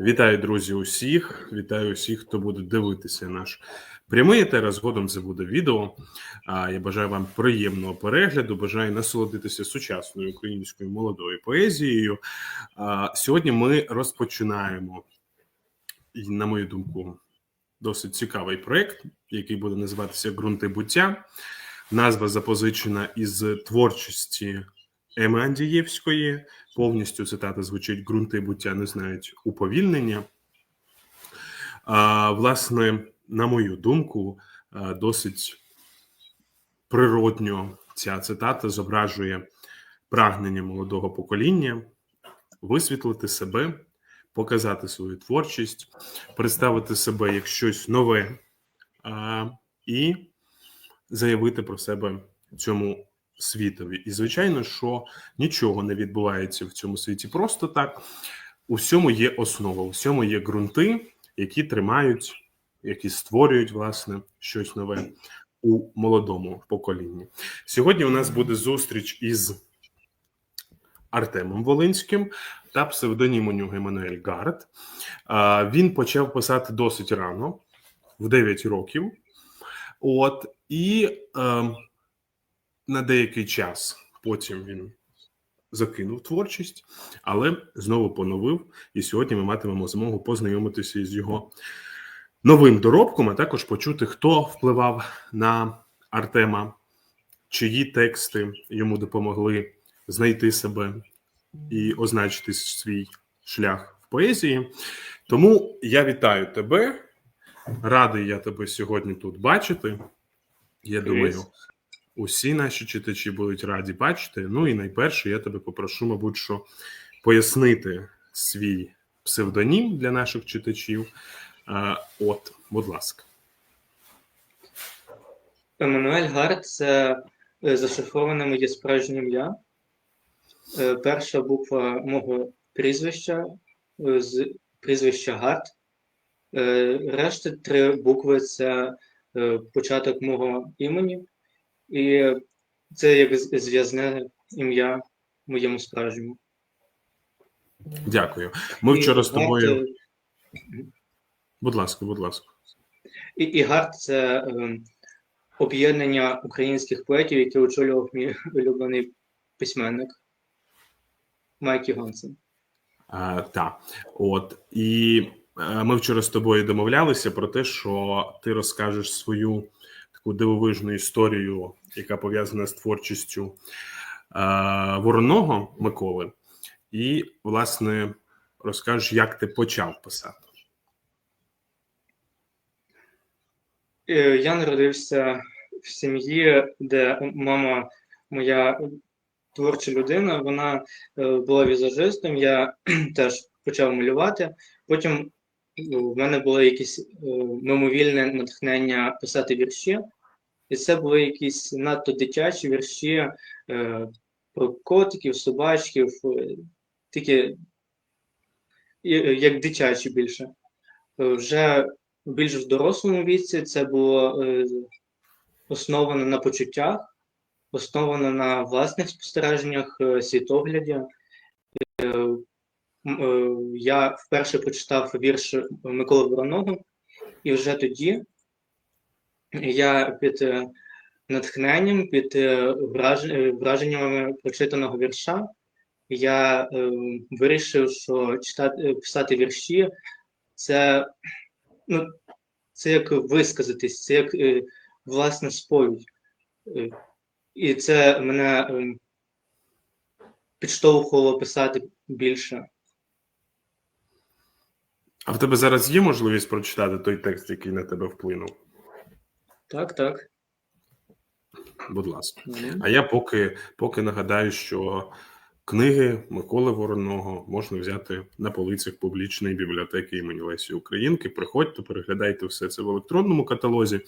Вітаю, друзі, усіх. Вітаю усіх, хто буде дивитися наш прямий етер. Згодом це буде відео. А я бажаю вам приємного перегляду. Бажаю насолодитися сучасною українською молодою поезією. А сьогодні ми розпочинаємо, на мою думку, досить цікавий проект, який буде називатися Ґрунти буття. Назва запозичена із творчості Еми Андієвської. Повністю цитата звучить: ґрунти буття не знають уповільнення. А, Власне, на мою думку, досить природньо ця цитата зображує прагнення молодого покоління висвітлити себе, показати свою творчість, представити себе як щось нове а, і заявити про себе цьому світові. І, звичайно, що нічого не відбувається в цьому світі просто так. У всьому є основа, у всьому є ґрунти, які тримають, які створюють власне щось нове у молодому поколінні. Сьогодні у нас буде зустріч із Артемом Волинським та псевдонім у нього Еммануель Гард. Він почав писати досить рано, в 9 років. От і е, на деякий час потім він закинув творчість, але знову поновив. І сьогодні ми матимемо змогу познайомитися із його новим доробком, а також почути, хто впливав на Артема, чиї тексти йому допомогли знайти себе і означити свій шлях в поезії. Тому я вітаю тебе. Радий я тебе сьогодні тут бачити. Я думаю, усі наші читачі будуть раді бачити. Ну і найперше, я тебе попрошу, мабуть, що пояснити свій псевдонім для наших читачів. От, будь ласка. Еммануель Гард це е, зашифроване моє справжнє ім'я. Е, перша буква мого прізвища е, з прізвища Гард. Решта три букви це початок мого імені. І це як зв'язне ім'я моєму справжньому. Дякую. Ми вчора з тобою. Будь ласка, будь ласка. І і ГАРТ це е, об'єднання українських поетів, які очолював мій улюблений письменник Майкі Гонсен. Так. От. І е, ми вчора з тобою домовлялися про те, що ти розкажеш свою таку дивовижну історію, яка пов'язана з творчістю вороного Миколи, і, власне, розкажеш, як ти почав писати. Е, я народився в сім'ї, де мама моя творча людина, вона е, була візажистом, я теж почав малювати. Потім в мене було якесь е, мимовільне натхнення писати вірші, і це були якісь надто дитячі вірші е, про котиків, собачків, е, тільки як дитячі більше. Вже більш в дорослому віці це було основано на почуттях, основано на власних спостереженнях, світогляді. Е, я вперше прочитав вірш Миколи Вороного, і вже тоді я під е, натхненням, під е, враженнями прочитаного вірша, я вирішив, що читати писати вірші це ну, це як висказатись, це як власна сповідь. І це мене підштовхувало писати більше. А в тебе зараз є можливість прочитати той текст, який на тебе вплинув? Так, так. Будь ласка. Mm-hmm. А я поки поки нагадаю, що книги Миколи Вороного можна взяти на полицях публічної бібліотеки імені Лесі Українки. Приходьте, переглядайте все це в електронному каталозі,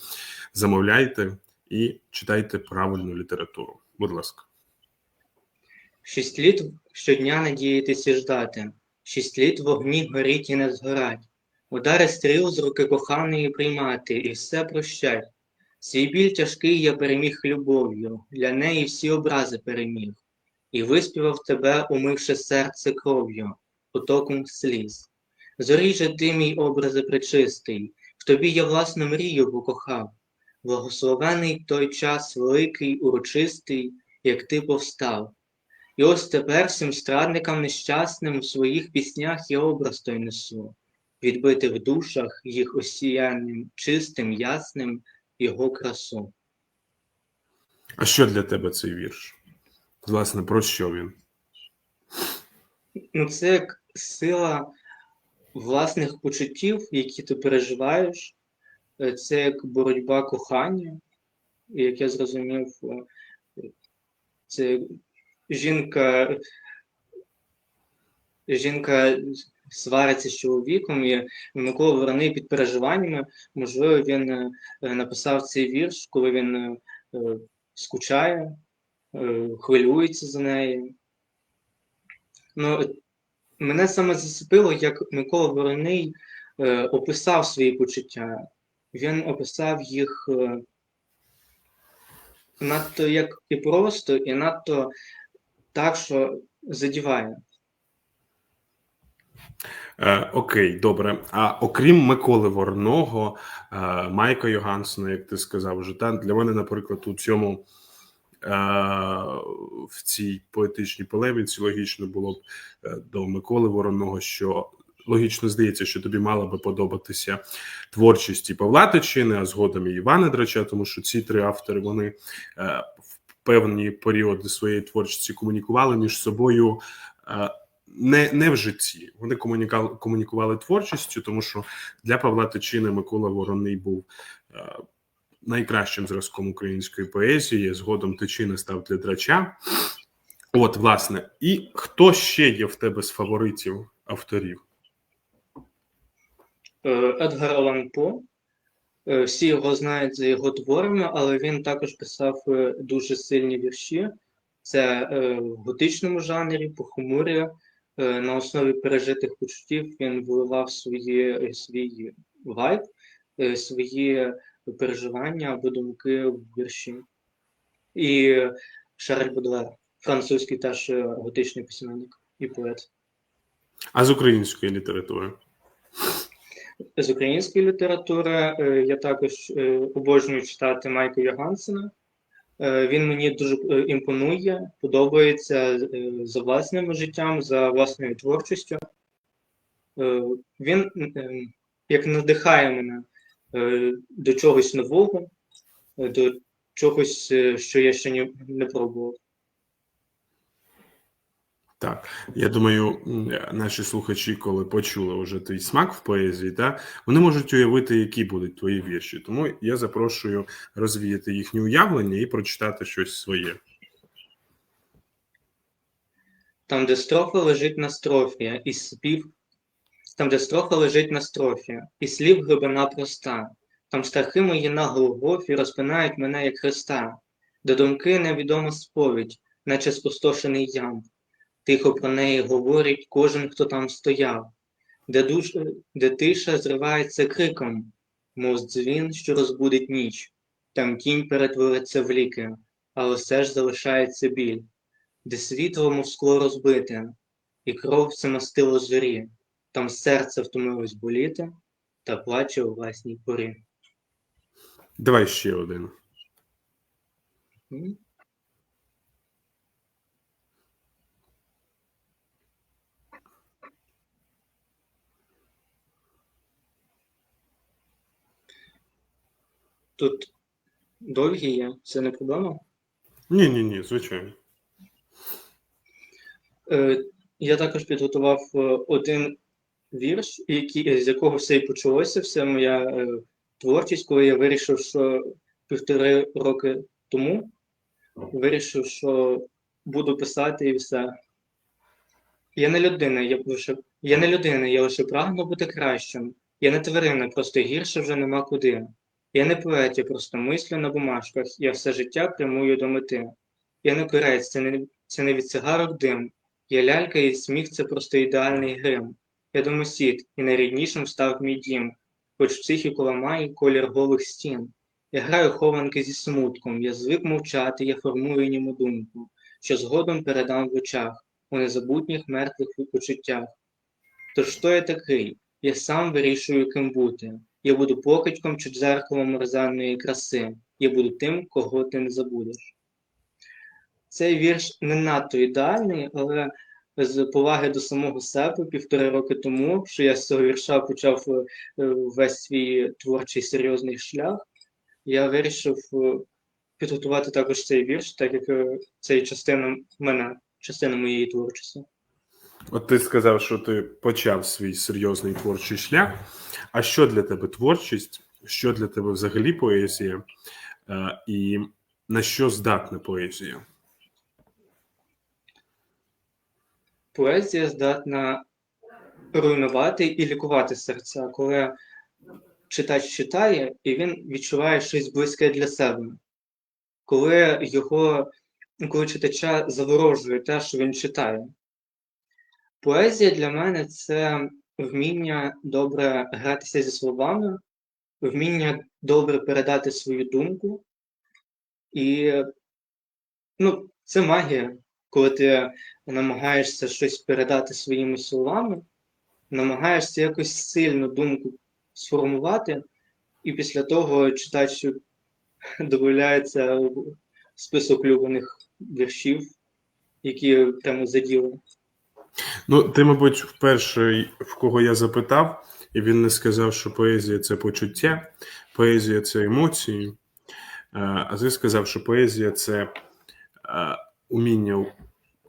замовляйте і читайте правильну літературу. Будь ласка. Шість літ щодня надіятися ждати. Шість літ вогні горіть і не згорать, удари стріл з руки коханої приймати, і все прощать. Свій біль тяжкий я переміг любов'ю, для неї всі образи переміг, і виспівав тебе, умивши серце кров'ю, потоком сліз. Зорій же ти, мій образе пречистий, в тобі я власну мрію покохав. Благословений той час великий, урочистий, як ти повстав. І ось тепер всім страдникам нещасним у своїх піснях я образ той несу, відбити в душах їх осіянням чистим, ясним його красу. А що для тебе цей вірш? Власне, про що він? Ну, це як сила власних почуттів, які ти переживаєш. Е, Це як боротьба кохання, як я зрозумів, е, це жінка, жінка свариться з чоловіком, і Микола Вороний під переживаннями, можливо, він е, написав цей вірш, коли він е, скучає, е, хвилюється за неї. Ну, мене саме зацепило, як Микола Вороний описав свої почуття. Він описав їх надто як і просто, і надто так, що задіває. Е, окей, добре. А окрім Миколи Ворного, е, Майка Йогансона, як ти сказав, вже та для мене, наприклад, у цьому е, в цій поетичній полеміці логічно було б е, до Миколи Вороного, що логічно здається, що тобі мала би подобатися творчість і Павла Тичини, а згодом і Івана Драча, тому що ці три автори вони е, певні періоди своєї творчості комунікували між собою. е, не, не в житті. Вони комунікували, творчістю, тому що для Павла Тичини Микола Вороний був е, найкращим зразком української поезії. Згодом Тичина став для драча. От, власне, і хто ще є в тебе з фаворитів авторів? Е, Едгар Алан По. Е, Всі його знають за його творами, але він також писав е, дуже сильні вірші. Це е, в готичному жанрі, похмурі, е, на основі пережитих почуттів він виливав свої, свій вайб, свої переживання або думки в вірші. І Шарль Бодлер, французький теж готичний письменник і поет. А з української літератури? З української літератури е, я також е, обожнюю читати Майка Йогансена. Е, Він мені дуже імпонує, подобається за власним життям, за власною творчістю. Він як надихає мене до чогось нового, до чогось, що я ще не пробував. Так, я думаю, наші слухачі, коли почули вже твій смак в поезії, та вони можуть уявити, які будуть твої вірші. Тому я запрошую розвіяти їхнє уявлення і прочитати щось своє. Там, де строфа лежить на строфі, і спів, там, де строфа лежить на строфі, і слів глибина проста, там страхи мої на Голгофі розпинають мене, як Христа, де думки невідома сповідь, наче спустошений ям. Тихо про неї говорить кожен, хто там стояв, де, душ... де тиша зривається криком, мов дзвін, що розбудить ніч, там тінь перетвориться в ліки, але все ж залишається біль. Де світло, мов скло розбите, і кров все мастило зорі, там серце втомилось боліти та плаче у власній порі. Давай ще один. Тут довгі є, це не проблема. Ні, ні, ні, звичайно. Е, Я також підготував е, один вірш, який, з якого все і почалося, вся моя е, творчість, коли я вирішив, що півтори роки тому вирішив, що буду писати і все. Я не людина, я лише я не людина, я лише прагну бути кращим. Я не тварина, просто гірше вже нема куди. Я не поет, я просто мислю на бумажках, я все життя прямую до мети. Я не корець, це не, це не від цигарок дим. Я лялька і сміх це просто ідеальний грим. Я домосід, і найріднішим став мій дім, хоч психіку ламає колір голих стін. Я граю хованки зі смутком, я звик мовчати, я формую німу думку, що згодом передам в очах, у незабутніх мертвих почуттях. Тож хто я такий? Я сам вирішую, ким бути. Я буду покидьком чи дзеркалом мерзенної краси. Я буду тим, кого ти не забудеш. Цей вірш не надто ідеальний, але з поваги до самого себе півтори роки тому, що я з цього вірша почав е, весь свій творчий серйозний шлях, я вирішив е, підготувати також цей вірш, так як е, це частина мене, частина моєї творчості. От ти сказав, що ти почав свій серйозний творчий шлях. А що для тебе творчість? Що для тебе взагалі поезія? Е, І на що здатна поезія? Поезія здатна руйнувати і лікувати серця, коли читач читає, і він відчуває щось близьке для себе. Коли його, коли читача заворожує те, що він читає. Поезія для мене це вміння добре гратися зі словами, вміння добре передати свою думку. І ну, це магія, коли ти намагаєшся щось передати своїми словами, намагаєшся якось сильну думку сформувати, і після того читач додається список улюблених віршів, які прямо заділи. Ну, ти, мабуть, перший, в кого я запитав, і він не сказав, що поезія це почуття, поезія це емоції. Е, А ти сказав, що поезія це е, уміння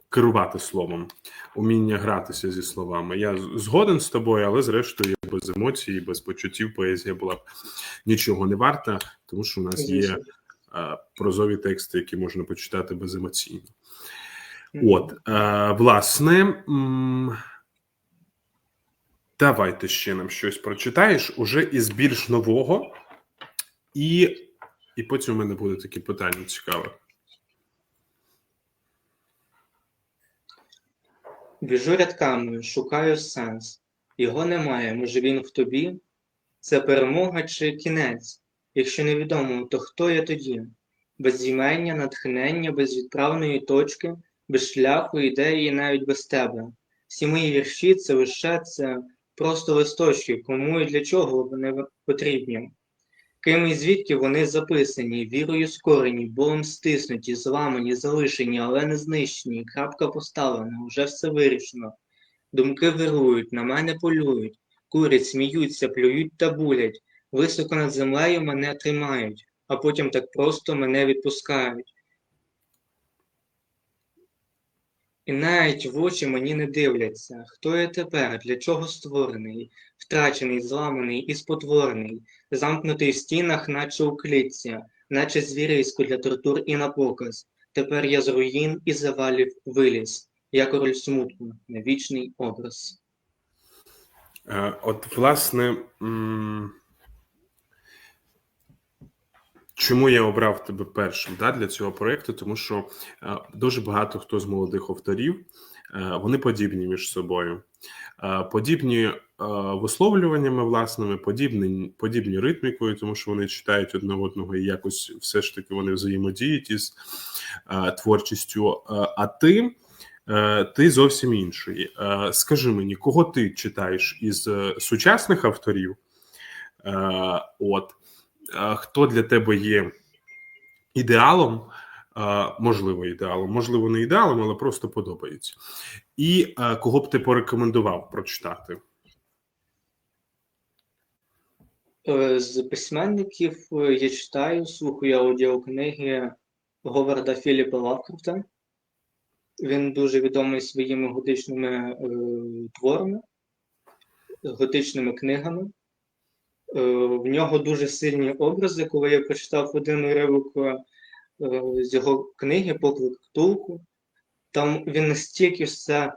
керувати словом, уміння гратися зі словами. Я згоден з тобою, але зрештою без емоцій, без почуттів поезія була б нічого не варта, тому що у нас є е, прозові тексти, які можна почитати беземоційно. От, е, власне, м, давай ти ще нам щось прочитаєш уже із більш нового, і, і потім у мене буде таке питання цікаве. Біжу рядками, шукаю сенс. Його немає, може він в тобі? Це перемога чи кінець? Якщо невідомо, то хто я тоді? Без зімення, натхнення, без відправної точки, без шляху, ідеї, навіть без тебе. Всі мої вірші це лише це просто листочки, кому і для чого вони потрібні. Ким і звідки вони записані, вірою скорені, болем стиснуті, зламані, залишені, але не знищені, крапка поставлена, вже все вирішено. Думки вирують, на мене полюють, курять, сміються, плюють та булять, високо над землею мене тримають, а потім так просто мене відпускають. І навіть в очі мені не дивляться, хто я тепер, для чого створений, втрачений, зламаний і спотворений, замкнутий в стінах, наче у клітці, наче звірисько для тортур і на показ. Тепер я з руїн і завалів виліз, я король смутку, на вічний образ. Е, От, власне, чому я обрав тебе першим да, для цього проєкту? Тому що е, дуже багато хто з молодих авторів е, вони подібні між собою. Е, Подібні е, висловлюваннями власними, подібні, подібні ритмікою, тому що вони читають одне одного і якось все ж таки вони взаємодіють із е, творчістю. Е, А ти, е, ти зовсім інший. Е, Скажи мені, кого ти читаєш із е, сучасних авторів? От хто для тебе є ідеалом? Можливо, ідеалом, можливо, не ідеалом, але просто подобається. І кого б ти порекомендував прочитати? Е, З письменників е, я читаю, слухаю аудіокниги Говарда Філіпа Лавкрафта. Він дуже відомий своїми готичними е, творами, готичними книгами. Е, в нього дуже сильні образи. Коли я прочитав один уривок е, з його книги Поклик Ктулку, там він настільки все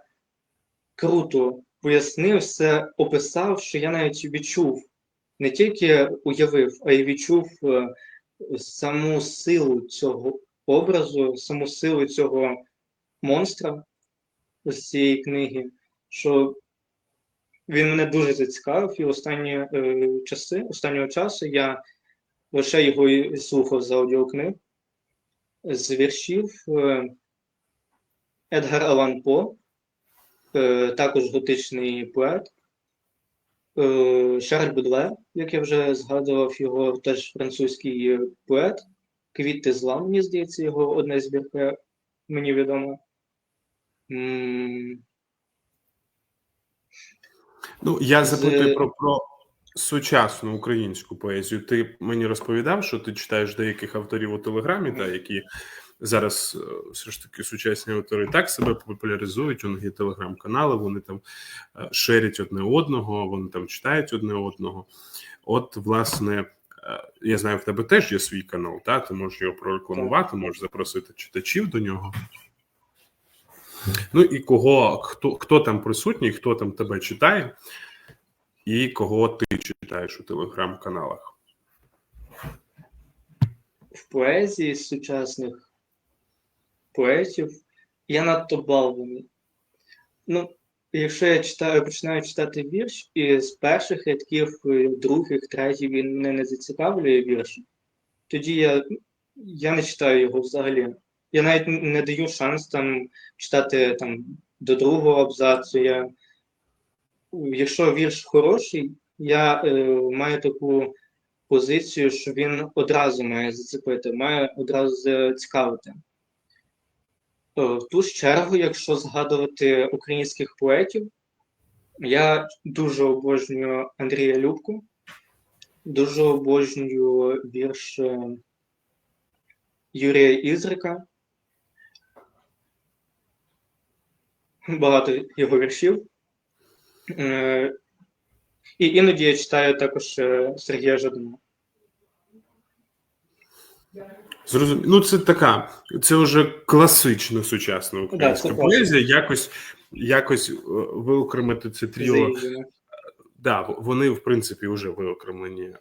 круто пояснив, все описав, що я навіть відчув, не тільки уявив, а й відчув е, саму силу цього образу, саму силу цього монстра з цієї книги, що він мене дуже зацікавив, і останні е, часи, останнього часу я лише його слухав з аудіокниг, з віршів е, Едгар Алан По, е, також готичний поет. Е, Шарль Бодлер, як я вже згадував, його теж французький е, поет. Квіти зла, мені здається, його одна збірка мені відома. Ну, я запитую про, про сучасну українську поезію. Ти мені розповідав, що ти читаєш деяких авторів у Телеграмі, та, які зараз е, все ж таки сучасні автори так себе популяризують. У них є телеграм-канали, вони там е, шерять одне одного, вони там читають одне одного. От, власне, е, я знаю, в тебе теж є свій канал, та? ти можеш його прорекламувати, можеш запросити читачів до нього. Ну і кого хто, хто там присутній, хто там тебе читає, і кого ти читаєш у телеграм-каналах. в поезії сучасних поетів я надто балований. Ну, якщо я читаю, починаю читати вірш, і з перших рядків, е, других, третіх він мене не зацікавлює вірш, тоді я, я не читаю його взагалі. Я навіть не даю шанс там читати там, до другого абзацу. Я, якщо вірш хороший, я е, маю таку позицію, що він одразу має зацепити, має одразу зацікавити. Е, В ту ж чергу, якщо згадувати українських поетів, я дуже обожнюю Андрія Любку, дуже обожнюю вірш е, Юрія Ізрика. Багато його віршів. Е, І іноді я читаю також е, Сергія Жадана. Зрозум... Ну, це така, це вже класична сучасна українська це поезія. Якось, якось е, виокремити це тріо. Да, вони, в принципі, вже виокремлені е,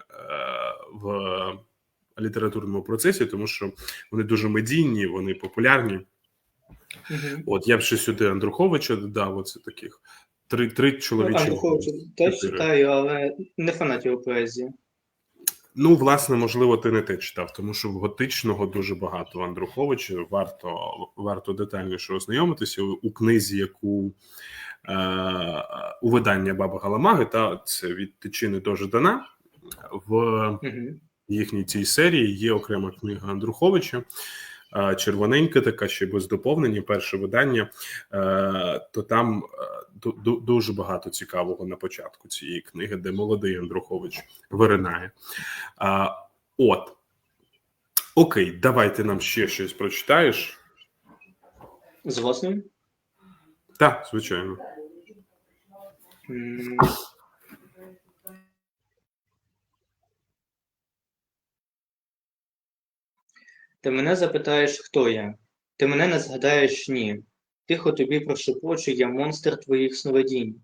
в літературному процесі, тому що вони дуже медійні, вони популярні. Мгм. От я б ще сюди Андруховича додав, оце таких три, три Ну, чоловічі. Андруховича теж читаю, але не фанат його поезії. Ну, власне, можливо, ти не те читав, тому що в готичного дуже багато Андруховича. Варто варто детальніше ознайомитися у, у книзі, яку е, у видання Баба Галамаги, та це від Тичини до Ждана. В їхній цій серії є окрема книга Андруховича. Червоненька, така ще без доповнення, перше видання, е, то там е, ду- ду- дуже багато цікавого на початку цієї книги, де молодий Андрухович виринає. От. Окей, давай ти нам ще щось прочитаєш. Згодний? Так, звичайно. М. Ти мене запитаєш, хто я? Ти мене не згадаєш ні. Тихо тобі прошепочу, я монстр твоїх сновидінь.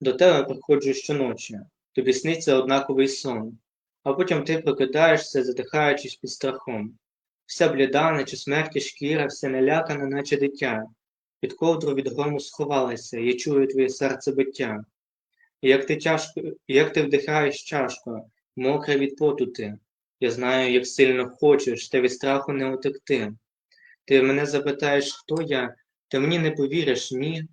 До тебе приходжу щоночі, тобі сниться однаковий сон, а потім ти прокидаєшся, задихаючись під страхом. Вся бліда, наче смерті шкіра, вся налякана, наче дитя. Під ковдру від грому сховалася, я чую твоє серце биття. Як ти тяжко, як ти вдихаєш чашко, мокре від поту ти. Я знаю, як сильно хочеш, та від страху не утекти. Ти мене запитаєш, хто я, ти мені не повіриш, ні.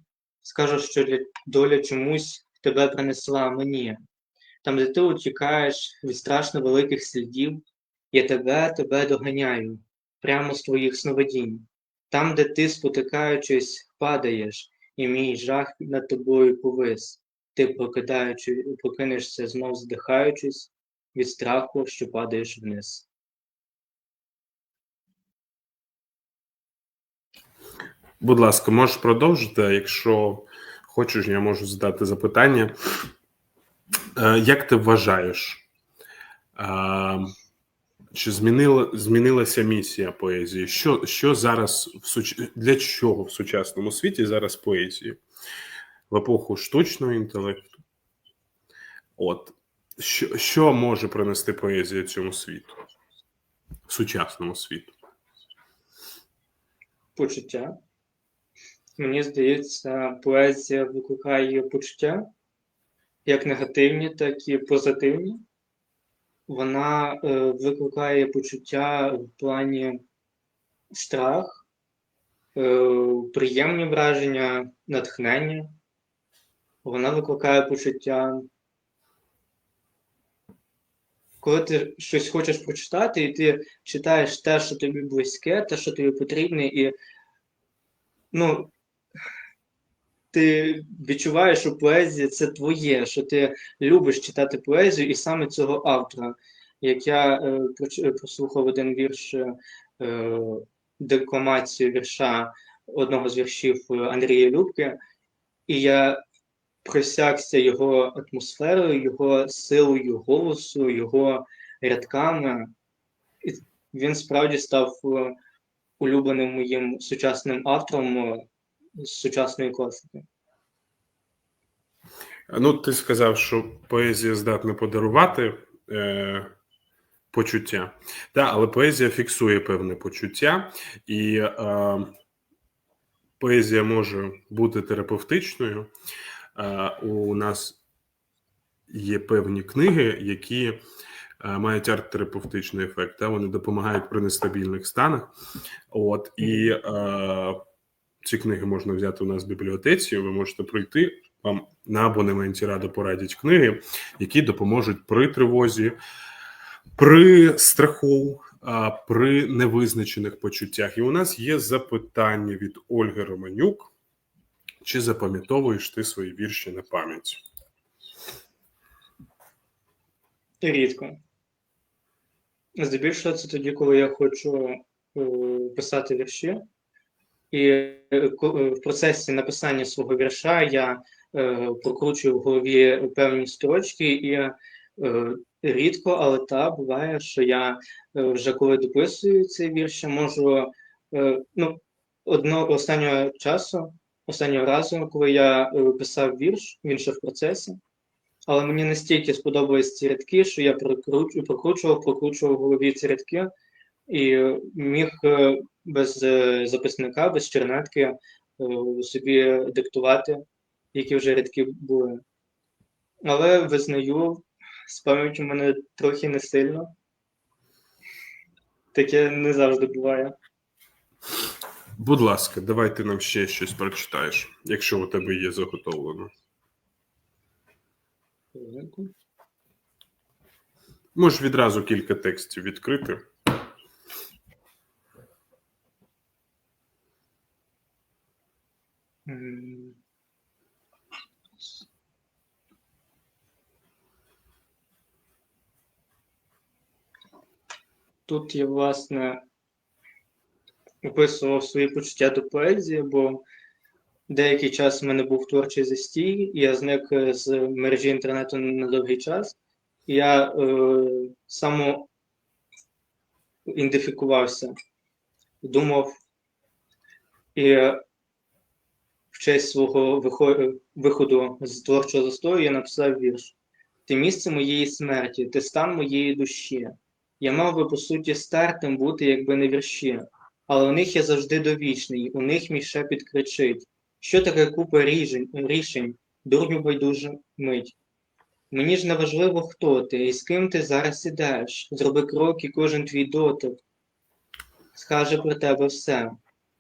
Скажеш, що доля чомусь тебе принесла мені. Там, де ти утікаєш від страшно великих слідів, я тебе, тебе доганяю, прямо з твоїх сновидінь. Там, де ти, спотикаючись, падаєш, і мій жах над тобою повис. Ти, прокидаючи, прокинешся, знов здихаючись від страху, що падаєш вниз. Будь ласка, можеш продовжити. Якщо хочеш, я можу задати запитання. Е, Як ти вважаєш, е, чи змінила, змінилася місія поезії? Що, що зараз в суч... для чого в сучасному світі зараз поезія? В епоху штучного інтелекту? От що, що може принести поезія цьому світу, сучасному світу? Почуття. Мені здається, поезія викликає почуття, як негативні, так і позитивні. Вона е, викликає почуття в плані страх, е, приємні враження, натхнення. Вона викликає почуття коли ти щось хочеш прочитати, і ти читаєш те, що тобі близьке, те, що тобі потрібне, і ну, ти відчуваєш, що поезія це твоє, що ти любиш читати поезію і саме цього автора. Як я е, е, прослухав один вірш, е, декламацію вірша одного з віршів е, Андрія Любки, і я просякся його атмосферою, його силою голосу, його рядками. І він справді став е, улюбленим моїм сучасним автором е, сучасної класики. Ну, ти сказав, що поезія здатна подарувати е, почуття. Так, але поезія фіксує певне почуття, і е, поезія може бути терапевтичною. У нас є певні книги, які е, мають арт-терапевтичний ефект. Та? Вони допомагають при нестабільних станах. От, і е, ці книги можна взяти у нас в бібліотеці. Ви можете прийти. Вам на абонементі радо порадять книги, які допоможуть при тривозі, при страху, при невизначених почуттях. І у нас є запитання від Ольги Романюк: чи запам'ятовуєш ти свої вірші на пам'ять? Рідко. Здебільшого це тоді, коли я хочу е, писати вірші, і е, е, в процесі написання свого вірша я прокручую в голові певні строчки, і рідко, але та буває, що я вже коли дописую цей вірш, я можу ну, одного останнього часу, останнього разу, коли я е, писав вірш, він ще в процесі. Але мені настільки сподобались ці рядки, що я прокручував, прокручував в голові ці рядки і міг е, без е, записника, без чернетки собі диктувати, які вже рядки були. Але визнаю, з пам'яттю мене трохи не сильно. Таке не завжди буває. Будь ласка, давай ти нам ще щось прочитаєш, якщо у тебе є заготовлено. Можеш відразу кілька текстів відкрити. Тут я, власне, описував свої почуття до поезії, бо деякий час в мене був творчий застій, і я зник е, з мережі інтернету на довгий час. І я е, самоідентифікувався, думав, і в честь свого виходу з творчого застою я написав вірш. Ти місце моєї смерті, ти стан моєї душі. Я мав би, по суті, стартом бути, якби не вірші, але у них я завжди довічний, у них мій шепіт кричить. Що таке купа рішень, рішень, дурню байдуже мить. Мені ж не важливо, хто ти і з ким ти зараз ідеш. Зроби крок і кожен твій дотик. Скаже про тебе все.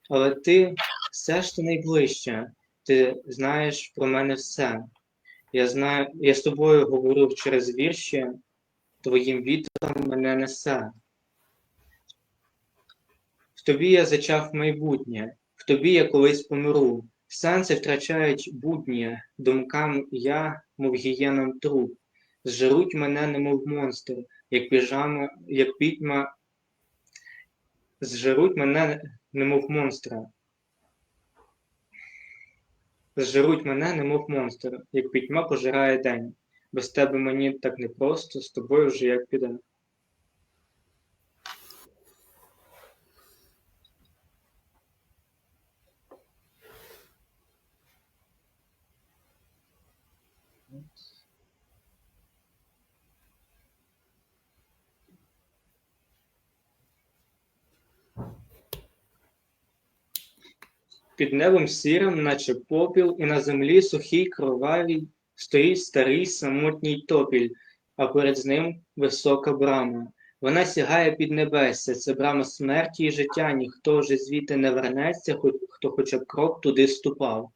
Але ти все ж ти найближче. Ти знаєш про мене все. Я знаю, я з тобою говорю через вірші, твоїм вітром мене несе. В тобі я зачав майбутнє, в тобі я колись помру. Сенси втрачають будні, думкам я, мов гієном труп. Зжеруть мене, немов монстр, як піжама, як пітьма. Зжеруть мене, немов монстра. Зжеруть мене, немов монстр, як пітьма пожирає день. Без тебе мені так непросто, з тобою вже як піде. Під небом сірим, наче попіл, і на землі сухій кровавій стоїть старий самотній топіль, а перед ним висока брама. Вона сягає під небесся, це брама смерті і життя, ніхто вже звідти не вернеться, хто хоча б крок туди ступав.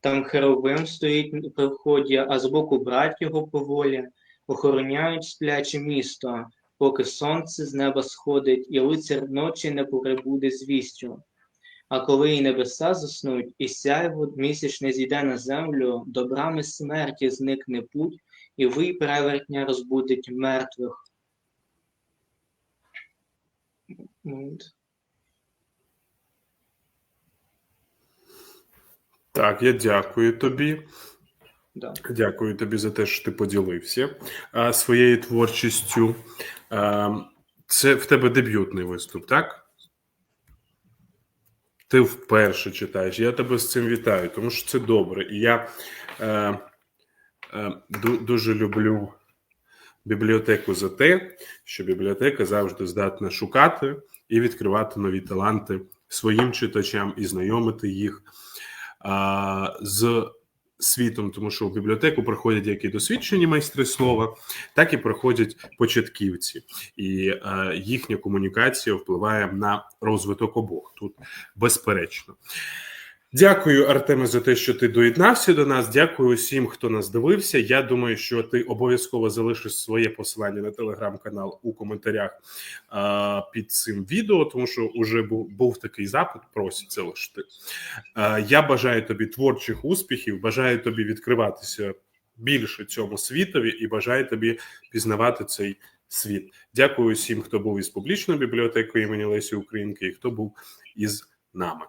Там херовим стоїть при вході, а збоку брать його поволі. охороняють спляче місто, поки сонце з неба сходить, і лицар ночі не прибуде звістю. А коли і небеса заснуть, і сяйво місячне зійде на землю, до брами смерті зникне путь, і вий перевертня розбудить мертвих. Так, я дякую тобі. Да. Дякую тобі за те, що ти поділився а, своєю творчістю. А, це в тебе дебютний виступ, так? Ти вперше читаєш. Я тебе з цим вітаю, тому що це добре. І я е, е, дуже люблю бібліотеку за те, що бібліотека завжди здатна шукати і відкривати нові таланти своїм читачам і знайомити їх е, з світом, тому що в бібліотеку приходять як і досвідчені майстри слова, так і приходять початківці, і е, їхня комунікація впливає на розвиток обох тут безперечно. Дякую, Артеме, за те, що ти доєднався до нас. Дякую усім, хто нас дивився. Я думаю, що ти обов'язково залишиш своє посилання на телеграм-канал у коментарях а, під цим відео, тому що вже був, був такий запит. Просять залишити. А, я бажаю тобі творчих успіхів, бажаю тобі відкриватися більше цьому світові і бажаю тобі пізнавати цей світ. Дякую всім, хто був із публічною бібліотекою імені Лесі Українки і хто був із нами.